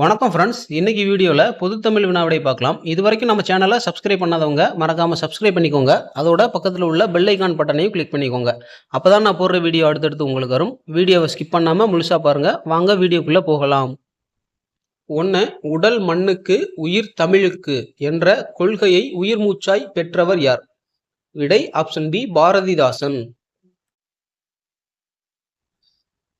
வணக்கம் ஃப்ரெண்ட்ஸ் இன்றைக்கி வீடியோவில் பொதுத்தமிழ் வினாவிடை பார்க்கலாம். இது வரைக்கும் நம்ம சேனலை சப்ஸ்கிரைப் பண்ணாதவங்க மறக்காமல் சப்ஸ்கிரைப் பண்ணிக்கோங்க. அதோட பக்கத்தில் உள்ள பெல் ஐக்கான் பட்டனையும் கிளிக் பண்ணிக்கோங்க. அப்போ தான் நான் போடுற வீடியோ அடுத்தடுத்து உங்களுக்கு வரும். வீடியோவை ஸ்கிப் பண்ணாமல் முழுசாக பாருங்கள் வாங்க வீடியோக்குள்ளே போகலாம். ஒன்று உடல் மண்ணுக்கு உயிர் தமிழுக்கு என்ற கொள்கையை உயிர் மூச்சாய் பெற்றவர் யார்? விடை ஆப்ஷன் பி பாரதிதாசன்.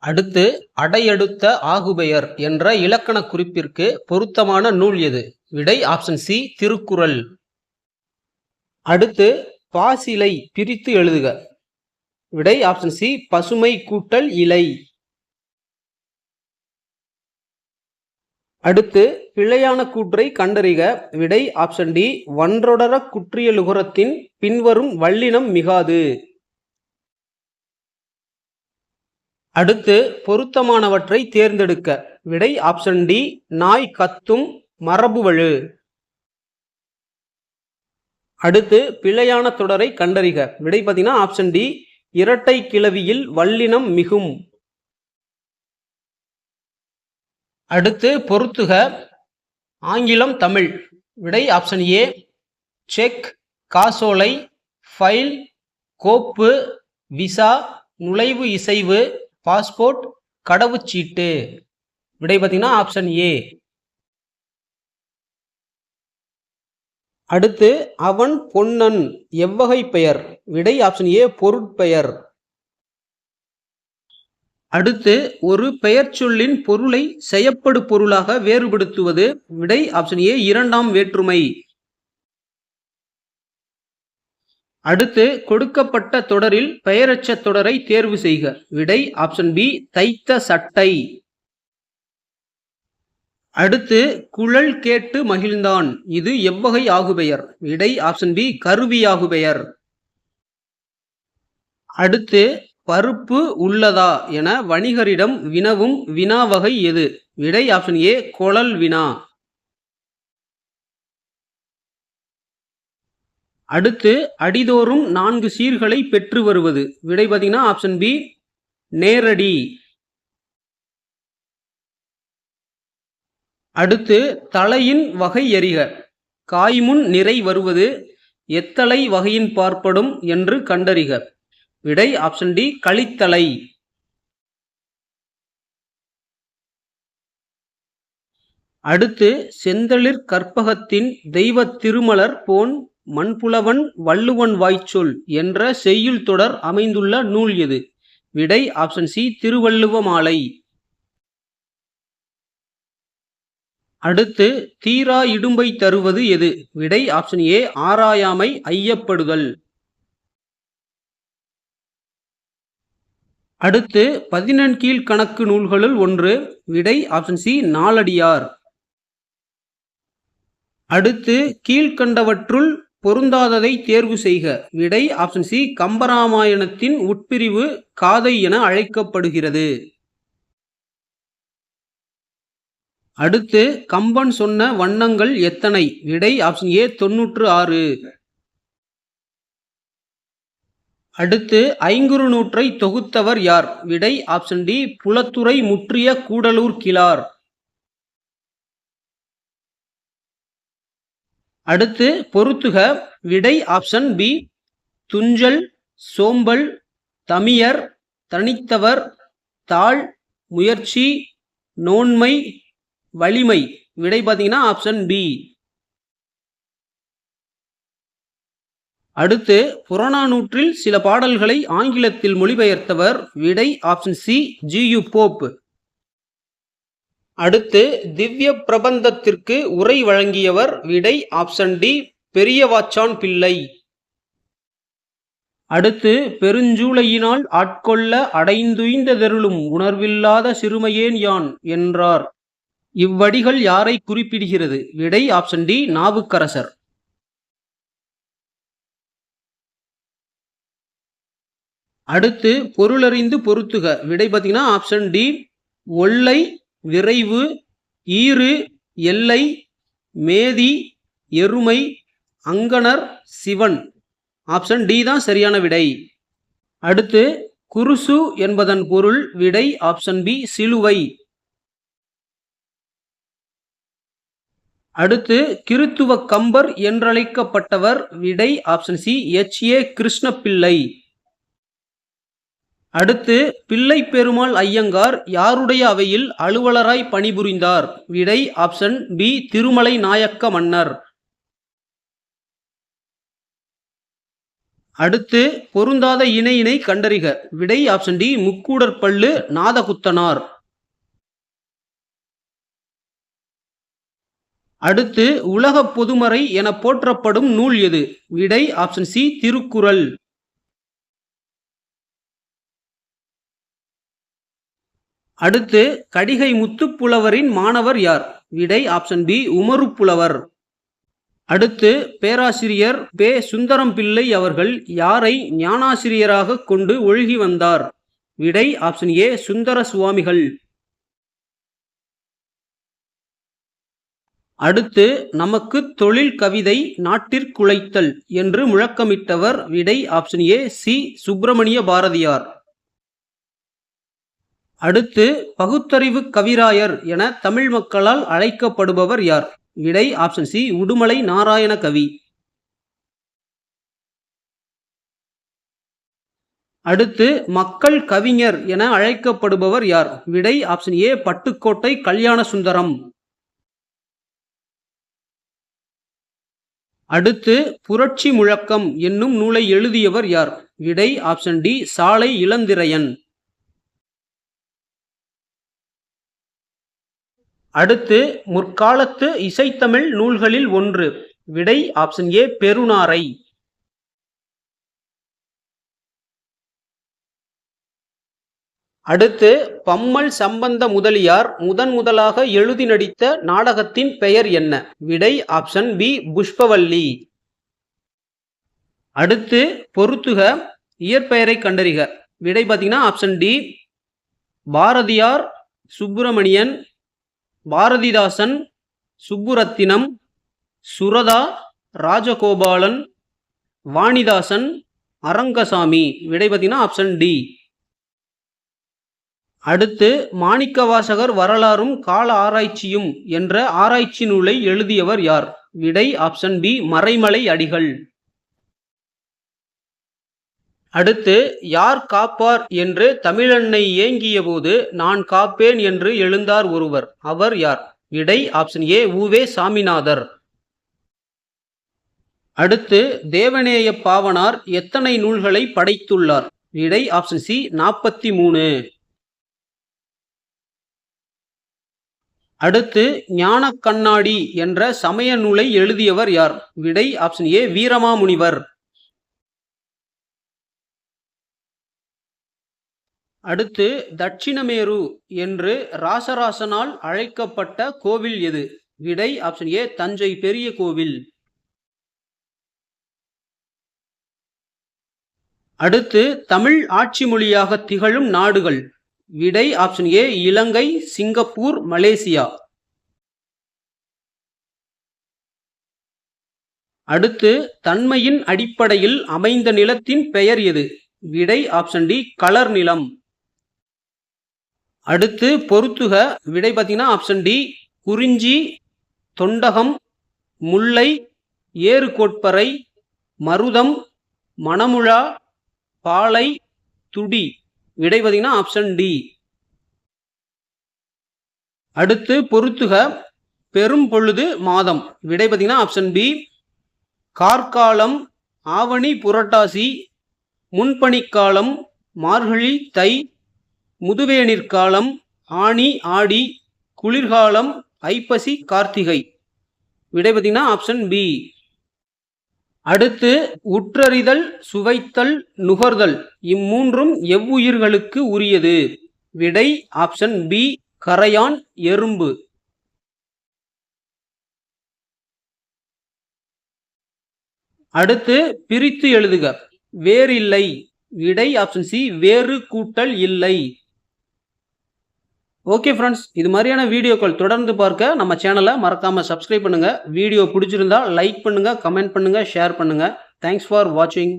அடுத்து அடையடுத்த ஆகுபெயர் என்ற இலக்கண குறிப்பிற்கு பொருத்தமான நூல் எது? விடை ஆப்ஷன் சி திருக்குறள். அடுத்து பாசிலை பிரித்து எழுதுக. விடை ஆப்ஷன் சி பசுமை கூட்டல் இலை. அடுத்து பிழையான கூற்றை கண்டறிக. விடை ஆப்ஷன் டி ஒன்றொடர குற்றியலுகரத்தின் பின்வரும் வல்லினம் மிகாது. அடுத்து பொருத்தமானவற்றை தேர்ந்தெடுக்க. விடை ஆப்ஷன் டி நாய் கத்தும் மரபுவழு அடுத்து பிழையான தொடரை கண்டறிக. விடை பார்த்தீங்கன்னா ஆப்ஷன் டி இரட்டை கிளவியில் வல்லினம் மிகும். அடுத்து பொருத்துக ஆங்கிலம் தமிழ். விடை ஆப்ஷன் ஏ செக் காசோலை ஃபைல் கோப்பு விசா நுழைவு இசைவு பாஸ்போர்ட் கடவுச்சீட்டு. விடை பார்த்தீங்கன்னா ஆப்ஷன் ஏ அடுத்து அவன் பொன்னன் எவ்வகை பெயர். விடை ஆப்ஷன் ஏ பொருட்பெயர். அடுத்து ஒரு பெயர் சொல்லின் பொருளை செய்யப்படு பொருளாக வேறுபடுத்துவது. விடை ஆப்ஷன் ஏ இரண்டாம் வேற்றுமை. அடுத்து கொடுக்கப்பட்ட தொடரில் பெயரச்ச தொடரை தேர்வு செய்க. விடை ஆப்ஷன் பி தைத்த சட்டை. அடுத்து குழல் கேட்டு மகிழ்ந்தான். இது எவ்வகை ஆகுபெயர்? விடை ஆப்ஷன் பி கருவி ஆகுபெயர். அடுத்து பருப்பு உள்ளதா என வணிகரிடம் வினவும் வினா வகை எது? விடை ஆப்ஷன் ஏ குழல் வினா. அடுத்து அடிதோறும் நான்கு சீர்களை பெற்று வருவது. விடை பார்த்தீங்கன்னா ஆப்ஷன் பி நேரடி. அடுத்து தலையின் வகை எறிக. காய்முன் நிறை வருவது எத்தலை வகையின் பார்ப்படும் என்று கண்டறிக. விடை ஆப்ஷன் டி களித்தலை அடுத்து செந்தளிர் கற்பகத்தின் தெய்வ திருமலர் போன் மண்புலவன் வள்ளுவன் வாய்ச்சொல் என்ற செய்யுள் தொடர் அமைந்துள்ள நூல் எது? விடை ஆப்ஷன் சி திருவள்ளுவ மாலை. அடுத்து தீரா இடும்பை தருவது எது? விடை ஆப்ஷன் ஏ ஆராயாமை ஐயப்படுதல். அடுத்து பதினெண்கீழ் கணக்கு நூல்களுள் ஒன்று. விடை ஆப்ஷன் சி நாலடியார். அடுத்து கீழ்கண்டவற்றுள் பொருந்தாததை தேர்வு செய்க. விடை ஆப்ஷன் சி கம்பராமாயணத்தின் உட்பிரிவு காதை என அழைக்கப்படுகிறது. அடுத்து கம்பன் சொன்ன வண்ணங்கள் எத்தனை? விடை ஆப்ஷன் ஏ தொன்னூற்று ஆறு. அடுத்து ஐங்குறு நூற்றை தொகுத்தவர் யார்? விடை ஆப்ஷன் டி புலத்துறை முற்றிய கூடலூர் கிளார் அடுத்து பொருத்துக விடை ஆப்ஷன் பி துஞ்சல் சோம்பல் தமியர் தனித்தவர் தாழ் முயற்சி நோன்மை வலிமை. விடை பார்த்தீங்கன்னா ஆப்ஷன் பி அடுத்து புறநானூற்றில் சில பாடல்களை ஆங்கிலத்தில் மொழிபெயர்த்தவர். விடை ஆப்ஷன் சி ஜியு போப் அடுத்து திவ்ய பிரபந்தத்திற்கு உரை வழங்கியவர் விடை ஆப்ஷன் டி பெரியவாச்சான் பிள்ளை. அடுத்து பெருஞ்சூளையினால் ஆட்கொள்ள அடைந்துய்ந்ததருளும் உணர்வில்லாத சிறுமையேன் யான் என்றார். இவ்வடிகள் யாரை குறிப்பிடுகிறது? விடை ஆப்ஷன் டி நாவுக்கரசர். அடுத்து பொருளறிந்து பொருத்துக. விடை பார்த்தீங்கன்னா ஆப்ஷன் டி ஒல்லை விரைவு ஈறு எல்லை மேதி எருமை அங்கனர் சிவன். ஆப்ஷன் டி தான் சரியான விடை. அடுத்து குருசு என்பதன் பொருள் விடை ஆப்ஷன் பி சிலுவை. அடுத்து கிறித்துவ கம்பர் என்றழைக்கப்பட்டவர் விடை option C H A Krishnapillai. அடுத்து பிள்ளை பெருமாள் ஐயங்கார் யாருடைய அவையில் அலுவலராய் பணிபுரிந்தார்? விடை ஆப்ஷன் பி திருமலை நாயக்க மன்னர். அடுத்து பொருந்தாத இணையினை கண்டறிக. விடை ஆப்ஷன் டி முக்கூடர் நாதகுத்தனார். அடுத்து உலக பொதுமறை என போற்றப்படும் நூல் எது? விடை ஆப்ஷன் சி திருக்குறள். அடுத்து கடிகை முத்துப்புலவரின் மாணவர் யார்? விடை ஆப்ஷன் பி உமரு புலவர் அடுத்து பேராசிரியர் பே சுந்தரம் பிள்ளை அவர்கள் யாரை ஞானாசிரியராக கொண்டு ஒழுகி வந்தார்? விடை ஆப்ஷன் ஏ சுந்தர சுவாமிகள் அடுத்து நமக்கு தொழில் கவிதை நாட்டிற்குழைத்தல் என்று முழக்கமிட்டவர். விடை option A C. Subramania Bharathiyar. அடுத்து பகுத்தறிவு கவிராயர் என தமிழ் மக்களால் அழைக்கப்படுபவர் யார்? விடை ஆப்ஷன் சி உடுமலை நாராயண கவி. அடுத்து மக்கள் கவிஞர் என அழைக்கப்படுபவர் யார்? விடை ஆப்ஷன் ஏ பட்டுக்கோட்டை கல்யாண சுந்தரம் அடுத்து புரட்சி முழக்கம் என்னும் நூலை எழுதியவர் யார்? விடை ஆப்ஷன் டி சாலை இளந்திரையன். அடுத்து முற்காலத்து இசைத்தமிழ் நூல்களில் ஒன்று விடை ஆப்ஷன் ஏ பெருநாரை. அடுத்து பம்மல் சம்பந்த முதலியார் முதன் முதலாக எழுதி நடித்த நாடகத்தின் பெயர் என்ன? விடை ஆப்ஷன் பி புஷ்பவல்லி. அடுத்து பொருத்துக இயற்பெயரை கண்டறிக. விடை பார்த்தீங்கன்னா ஆப்ஷன் டி பாரதியார் சுப்பிரமணியன் பாரதிதாசன் சுப்புரத்தினம் சுரதா ராஜகோபாலன் வாணிதாசன் அரங்கசாமி. விடை பார்த்தீங்கன்னா ஆப்ஷன் டி அடுத்து மாணிக்கவாசகர் வரலாறும் கால ஆராய்ச்சியும் என்ற ஆராய்ச்சி நூலை எழுதியவர் யார்? விடை ஆப்ஷன் பி மறைமலை அடிகள். அடுத்து யார் காப்பார்? என்று தமிழன்னை ஏங்கிய போது நான் காப்பேன் என்று எழுந்தார் ஒருவர். அவர் யார்? விடை ஆப்ஷன் ஏ உவே சாமிநாதர். அடுத்து தேவநேய பாவனார் எத்தனை நூல்களை படைத்துள்ளார்? விடை ஆப்ஷன் சி நாற்பத்தி மூணு அடுத்து ஞான கண்ணாடி என்ற சமய நூலை எழுதியவர் யார்? விடை ஆப்ஷன் ஏ வீரமாமுனிவர். அடுத்து தட்சிணமேரு என்று ராசராசனால் அழைக்கப்பட்ட கோவில் எது? விடை ஆப்ஷன் ஏ தஞ்சை பெரிய கோவில். அடுத்து தமிழ் ஆட்சி மொழியாக திகழும் நாடுகள். விடை option A Ilangai Singapore Malaysia. அடுத்து தன்மையின் அடிப்படையில் அமைந்த நிலத்தின் பெயர் எது? விடை ஆப்ஷன் டி கலர் நிலம். அடுத்து பொருத்துக விடை பார்த்தீங்கன்னா ஆப்ஷன் டி குறிஞ்சி தொண்டகம் முல்லை ஏறுகோட்பறை மருதம் மணமுழா பாலை துடி. விடை பார்த்தீங்கன்னா ஆப்ஷன் டி அடுத்து பொருத்துக பெரும் பொழுது மாதம். விடை பார்த்தீங்கன்னா ஆப்ஷன் பி கார்காலம் ஆவணி புரட்டாசி முன்பணிக்காலம் மார்கழி தை முதுவேனிற்காலம் ஆணி ஆடி குளிர்காலம் ஐப்பசி கார்த்திகை. விடை பார்த்தீங்கன்னா ஆப்ஷன் பி அடுத்து உற்றறிதல் சுவைத்தல் நுகர்தல். இம்மூன்றும் எவ்வுயிர்களுக்கு உரியது? விடை ஆப்ஷன் பி கரையான் எறும்பு. அடுத்து பிரித்து எழுதுக. வேறில்லை. விடை ஆப்ஷன் சி வேறு கூட்டல் இல்லை. ஓகே ஃப்ரெண்ட்ஸ் இது மாதிரியான வீடியோக்கள் தொடர்ந்து பார்க்க நம்ம சேனலை மறக்காமல் சப்ஸ்கிரைப் பண்ணுங்கள் வீடியோ பிடிச்சிருந்தா லைக் பண்ணுங்கள் கமெண்ட் பண்ணுங்கள் ஷேர் பண்ணுங்கள் தேங்க்ஸ் ஃபார் வாட்சிங்